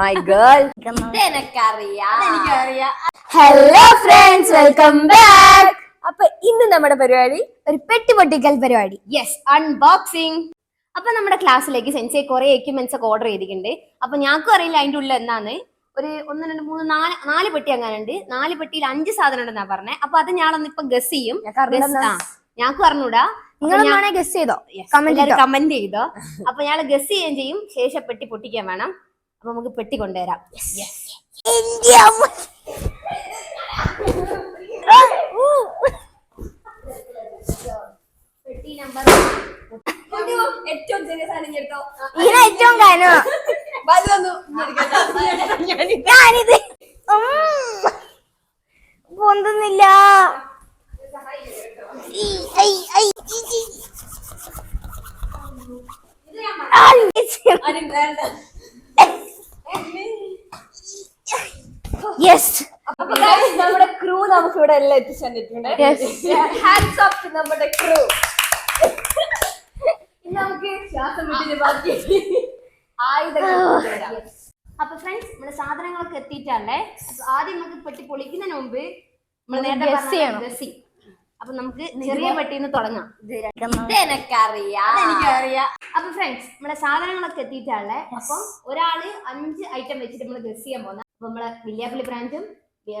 My girl hello friends welcome back അപ്പൊ ഇന്ന് നമ്മുടെ പരിപാടി ഒരു പെട്ടി പൊട്ടിക്കൽ പരിപാടി. യെസ് അൺബോക്സിംഗ് അപ്പൊ നമ്മുടെ ക്ലാസ്സിലേക്ക് സെൻസെ കുറെ എക്യുപ്മെന്റ്സ് ഒക്കെ ഓർഡർ ചെയ്തിട്ടുണ്ട്. അപ്പൊ ഞങ്ങൾക്കും അറിയില്ല അതിന്റെ ഉള്ളിൽ എന്താന്ന് ഒരു ഒന്ന് രണ്ട് മൂന്ന് നാല് നാല് പെട്ടി അങ്ങനെ ഉണ്ട് നാല് പെട്ടിയിൽ അഞ്ച് സാധനം ഉണ്ടെന്നാ പറഞ്ഞത് അപ്പൊ അത് ഞാനൊന്ന് ഇപ്പൊ ഗസ് ചെയ്യും. ഞങ്ങൾക്ക് പറഞ്ഞൂടാ. നിങ്ങൾ ഗസ് ചെയ്തോ. കമന്റ് ചെയ്തോ? അപ്പൊ ഞാൻ ഗസ് ചെയ്യുകയും ചെയ്യും. ശേഷം പെട്ടി പൊട്ടിക്കാൻ വേണം. അപ്പൊ നമുക്ക് പെട്ടി കൊണ്ടുവരാം. പെട്ടി നമ്പർ ഏറ്റവും ചെറിയ സാധനം ഏറ്റവും ഞാനിത്. പൊന്തുന്നില്ല. യെസ് അപ്പൊ നമ്മുടെ ക്രൂ നമുക്ക് ഇവിടെ എല്ലാം എത്തിച്ചു തന്നിട്ടുണ്ട് ഹാൻഡ്സ് ഓഫ് നമ്മുടെ ക്രൂ നമുക്ക് ശ്വാസം വിട്ടിട്ട് ബാക്കി ആയുധങ്ങൾ കൊണ്ടുവരാം. അപ്പൊ ഫ്രണ്ട്സ് നമ്മുടെ സാധനങ്ങളൊക്കെ എത്തിയിട്ടല്ലേ അപ്പൊ ആദ്യം നമുക്ക് പെട്ടി പൊളിക്കുന്നതിന് മുമ്പ് നമ്മൾ നേരത്തെ പറഞ്ഞ ചെയ്യണം. ചെയ്യും. അപ്പൊ നമുക്ക് ചെറിയ പെട്ടിന്ന് തുടങ്ങാം. എനിക്കറിയാം അപ്പൊ ഫ്രണ്ട്സ് നമ്മുടെ സാധനങ്ങളൊക്കെ എത്തിയിട്ടാണ് അപ്പൊ ഒരാൾ അഞ്ച് ഐറ്റം വെച്ചിട്ട് നമ്മൾ ഗസ് ചെയ്യാൻ പോകുന്നത് അപ്പൊ നമ്മളെ വില്യാപ്പള്ളി ബ്രാഞ്ചും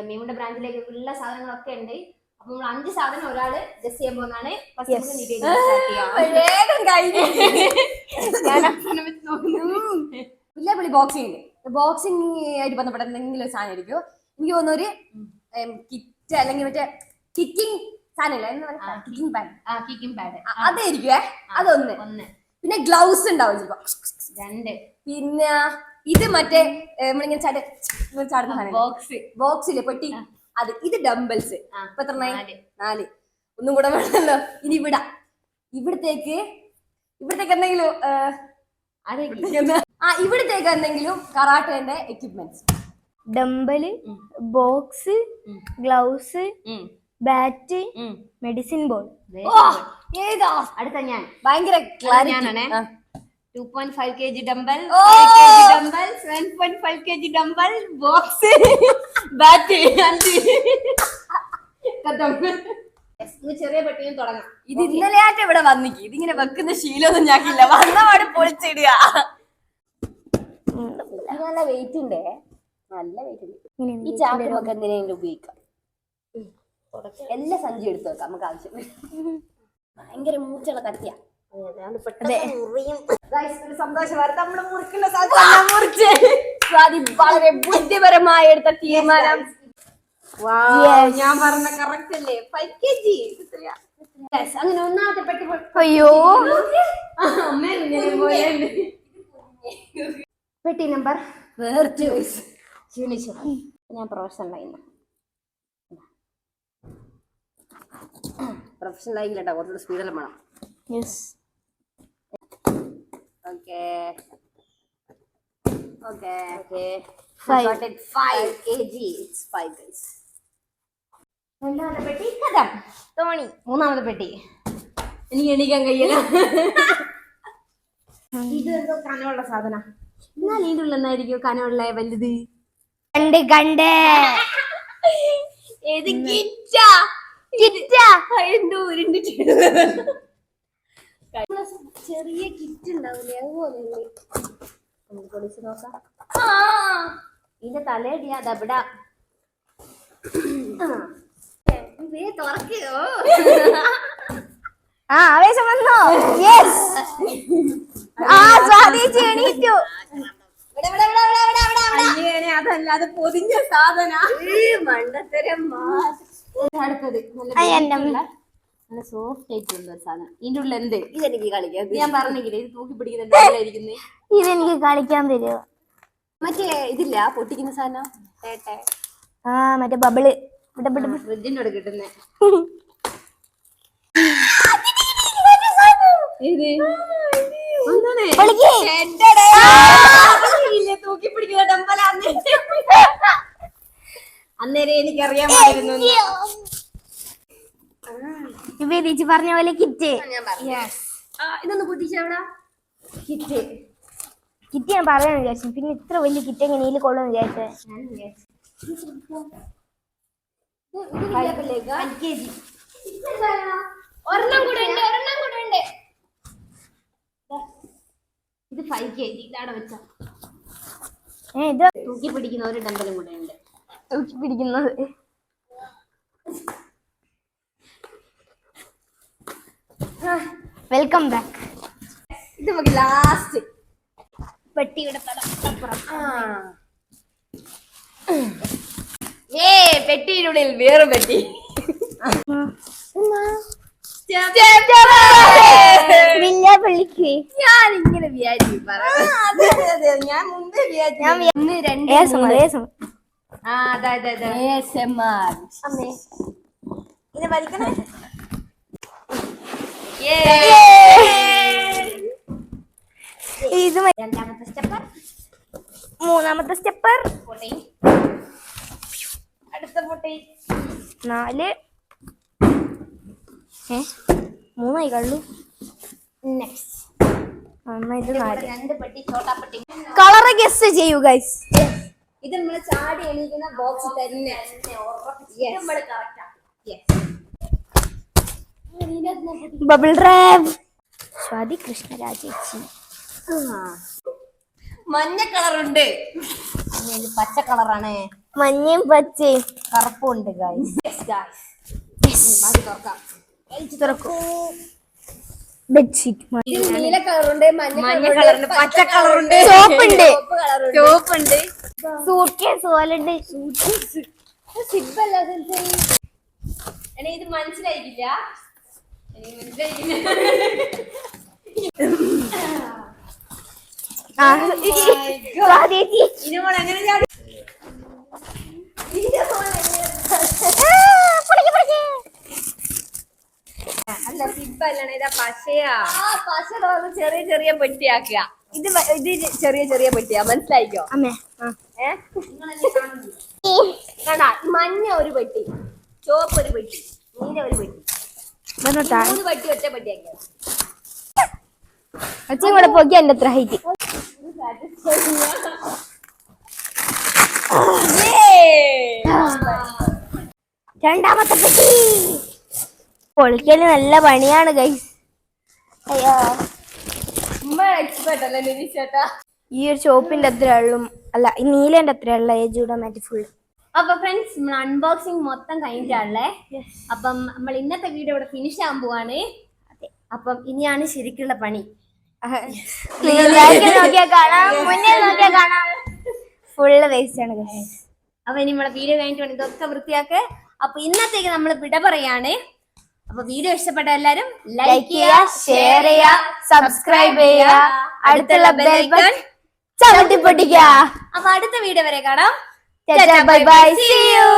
മീമുണ്ട ബ്രാഞ്ചിലേക്ക് ഉള്ള സാധനങ്ങളൊക്കെ ഉണ്ട്. അപ്പൊ നമ്മൾ അഞ്ച് സാധനം ഒരാൾ ഗസ് ചെയ്യാൻ പോകുന്നതാണ്. വില്യാപ്പള്ളി ബോക്സിംഗ് ബോക്സിംഗ് ആയിട്ട് ബന്ധപ്പെട്ട എന്തെങ്കിലും ഒരു സാധനം ആയിരിക്കും എനിക്ക് തോന്നുന്നു ഒരു കിറ്റ് അല്ലെങ്കിൽ മറ്റേ കിക്കിംഗ് കിക്കിംഗ് ആ അതായിരിക്കുവേ. അതൊന്ന്. ഒന്ന്. പിന്നെ ഗ്ലൗസ് ഉണ്ടാവും ചിലപ്പോ. രണ്ട്. പിന്നെ ഇത് മറ്റേ നമ്മളിങ്ങനെ ചാട് ചാടുന്ന ബോക്സ് ബോക്സിൽ പെട്ടി. അത് ഇത് ഇപ്പൊ എത്ര നാല്. നാല്. ഒന്നും കൂടെ വേണമല്ലോ. ഇനി ഇവിടെ. ഇവിടത്തേക്ക് ഇവിടത്തേക്ക് എന്തെങ്കിലും ആ ഇവിടത്തേക്ക് എന്തെങ്കിലും കറാട്ടേന്റെ equipments dumbbell box gloves bat. Medicine ball. ഏതാ? അടുത്ത ഞാൻ. ഭയങ്കര ഞാനാണേ. Two point five K G dumbbell! Dumbbell seven point five K G dumbbell box bat ചെറിയ പെട്ടിയും തുടങ്ങാം. ഇത് ഇന്നലെ ആയിട്ട് ഇവിടെ വന്നിക്ക്. ഇതിങ്ങനെ വെക്കുന്ന ശീലമൊന്നും ഞാക്കില്ല. വന്നപാട് പൊളിച്ചിടുക. നല്ല വെയിറ്റ് ഉണ്ടേ? നല്ല വെയിറ്റ് ഉണ്ട്. ഈ ചാക്ക് നമുക്ക് എന്തിനെങ്കിലും ഉപയോഗിക്കാം. എല്ലാ സഞ്ചി എടുത്തു വെക്കാം നമുക്ക് ആവശ്യം ഭയങ്കര മൂച്ചുള്ള കത്തിയ വളരെ ബുദ്ധിപരമായി എടുത്ത തീരുമാനം. ഞാൻ പറഞ്ഞ കറക്റ്റ് അല്ലേ? ഫൈവ് കെ ജി അങ്ങനെ ഒന്നാമത്തെ പെട്ടി അയ്യോ. പെട്ടി നമ്പർ ഞാൻ പ്രൊഫഷണൽ ആയിരുന്നു പ്രൊഫഷണൽ ആയി ആയില്ല കുറച്ചുകൂടെ സ്പീഡിലും വേണം. Yes okay okay okay Five. Five K G it's five guys രണ്ടാമത്തെ പെട്ടി കഥം. തോണി മൂന്നാമത്തെ പെട്ടി. എനിക്ക് എണീക്കാൻ കഴിയില്ല. ഇത് എന്തോ കനമുള്ള സാധന. എന്നാൽ ഇതിന്റെ ഉള്ളിൽ എന്നായിരിക്കും കനമുള്ള വലുത്? കണ്ട് കണ്ട്. ഏത് കിറ്റാ? എന്തോ ഉരുണ്ടിട്ട് ചെറിയ കിറ്റ് ഉണ്ടാവില്ലേ അതുപോലെ പൊളിച്ച് നോക്കാം. ആ. ഇതിന്റെ തലയടിയാ അതവിടെ തുറക്കോ ആ. ആവേശം വന്നോ? യെസ് ആ സ്വാധീനിച്ച് എണീറ്റു. അതല്ലാതെ പൊതിഞ്ഞ സാധന. മണ്ടത്തരം അടുത്തത് നല്ല സോഫ്റ്റ് ആയിട്ടുള്ള ഒരു സാധനം. ഇതിന്റെ ഉള്ളിൽ എന്ത്? ഇതെനിക്ക് കളിക്കാം ഇത് ഞാൻ പറഞ്ഞെങ്കിലേ ഇത് തൂക്കി പിടിക്കുന്നുണ്ടായിരിക്കുന്നേ ഇതെനിക്ക് കളിക്കാൻ തരുമോ മറ്റേ ഇതില്ല പൊട്ടിക്കുന്ന സാധനം? ആ മറ്റേ ബബിൾ. ഫ്രിഡ്ജിന്റെ അവിടെ കിട്ടുന്നേ. പൊളിക്ക്. തൂക്കി പിടിക്കുന്ന ഡമ്പലാന്ന് അന്നേരം എനിക്കറിയാമായിരുന്നു ഇപ്പൊ ചേച്ചി പറഞ്ഞ പോലെ കിറ്റ്. ഇതൊന്ന് പൊട്ടിച്ചെവിടാ കിറ്റ്. കിറ്റ് ഞാൻ പറയാൻ വിചാരിച്ചു. പിന്നെ ഇത്ര വലിയ കിറ്റ് എങ്ങനെ ഇതിൽ കൊള്ളുന്നു വിചാരിച്ചേ. ഇത് ഇത് വില്യാപ്പിള്ളിയേക്കാ? ഒരെണ്ണം കൂടെ ഉണ്ട് ഒരെണ്ണം കൂടെ ഉണ്ട്. ദാ. ഇത് ഫൈവ് കെ ജി. ഇതാടെ വെച്ച. ഏ ഇത് തൂക്കി പിടിക്കുന്ന ഒരു ഡമ്പലും കൂടെ ഉണ്ട്. തൂക്കി പിടിക്കുന്നത് വെൽക്കം ബാക്ക് ഇത് നമുക്ക് ലാസ്റ്റ് പെട്ടിയുടെ ഏ പെട്ടിയിനുള്ളിൽ വേറെ പെട്ടി. ഞാൻ ഇങ്ങനെ വിചാരിച്ചു ഞാൻ മുമ്പേ വിചാരിച്ചു ഇത് വലിക്കണേ? ഇത് മതി. രണ്ടാമത്തെ സ്റ്റെപ്പർ മൂന്നാമത്തെ സ്റ്റെപ്പർ അടുത്ത പൊട്ടി. നാല്. ഏ മൂന്നായി കള്ളു നെക്സ്റ്റ് ഇത് നാല്. രണ്ട് പെട്ടി ചോട്ടാ പെട്ടി. കളർ ഗസ് ചെയ്യൂ ഗൈസ് ഇത് നമ്മൾ ചാടി എണീക്കുന്ന ബോക്സ് തന്നെ. നമ്മൾ കറക്റ്റാ ബബിൾ റാബ് സ്വാതി കൃഷ്ണരാജേച്ചി. മഞ്ഞ കളറുണ്ട്. പച്ച കളറാണ്. മഞ്ഞയും പച്ചയും. കറുപ്പും ഉണ്ട് ബാക്കി തുറക്കാം. വലിച്ചു തുറക്കൂ. ബെഡ്ഷീറ്റ് നീല കളറുണ്ട് മഞ്ഞ കളറുണ്ട് പച്ച കളറുണ്ട് സോപ്പുണ്ട്. ചുവപ്പുണ്ട്. സൂട്ട് കേസ് പോലുണ്ട് സിബല്ല ഇത് മനസ്സിലായിട്ടില്ല. മനസ്സിലായിട്ടില്ല ആ, സ്വാതിയേച്ചി ഇനി മോൾ എങ്ങനെ ചാടി ആ, പൊളിക്ക്, പൊളിക്ക്. അല്ല സിബല്ലാണ് ഇതാ പശയാ. പശ ചെറിയ ചെറിയ പെട്ടിയാക്കുക. ഇത് ഇത് ചെറിയ ചെറിയ പെട്ടിയാ മനസ്സിലായിക്കോ? അമ്മേ ആ. ഏ? കണ്ടാ? മഞ്ഞ ഒരു പെട്ടി ചുവപ്പ് ഒരു പെട്ടി നീല ഒരു പെട്ടി. മൂന്ന് പെട്ടി ഒറ്റ പെട്ടിയാക്കിയ അച്ഛൻ കൂടെ പോക്കി എന്റെ അത്ര ഹൈറ്റ് രണ്ടാമത്തെ പെട്ടി. പൊളിക്കൽ നല്ല പണിയാണ് ഗൈസ് അയ്യോ. എക്സ്പെർട്ട് അല്ലേ ഈ ഒരു ചോപ്പിന്റെ അത്ര ഉള്ളും. അല്ല ഈ നീലന്റെ അത്ര ഉള്ള ഏജൂടെ മാറ്റി ഫുൾ അപ്പൊ ഫ്രണ്ട്സ് നമ്മൾ അൺബോക്സിംഗ് മൊത്തം കഴിഞ്ഞിട്ടാണല്ലേ? അപ്പം നമ്മൾ ഇന്നത്തെ വീഡിയോ ഇവിടെ ഫിനിഷ് ആകാൻ പോവാണ്. അപ്പം ഇനിയാണ് ശരിക്കുള്ള പണി. ഫുള്ള് വേസ്റ്റ് ആണ് അപ്പൊ ഇനി നമ്മളെ വീഡിയോ കഴിഞ്ഞിട്ട് വേണ്ടി ഇതൊക്കെ വൃത്തിയാക്ക്. അപ്പൊ ഇന്നത്തേക്ക് നമ്മൾ വിട പറയാണ്. അപ്പൊ വീഡിയോ ഇഷ്ടപ്പെട്ട എല്ലാരും ലൈക്ക് ചെയ്യുക ഷെയർ ചെയ്യുക സബ്സ്ക്രൈബ് ചെയ്യുക. അടുത്തുള്ള ബെൽ ബട്ടൺ ചവിട്ടി പൊട്ടിക്കുക. അപ്പൊ അടുത്ത വീഡിയോ വരെ കാണാം. Bye bye see you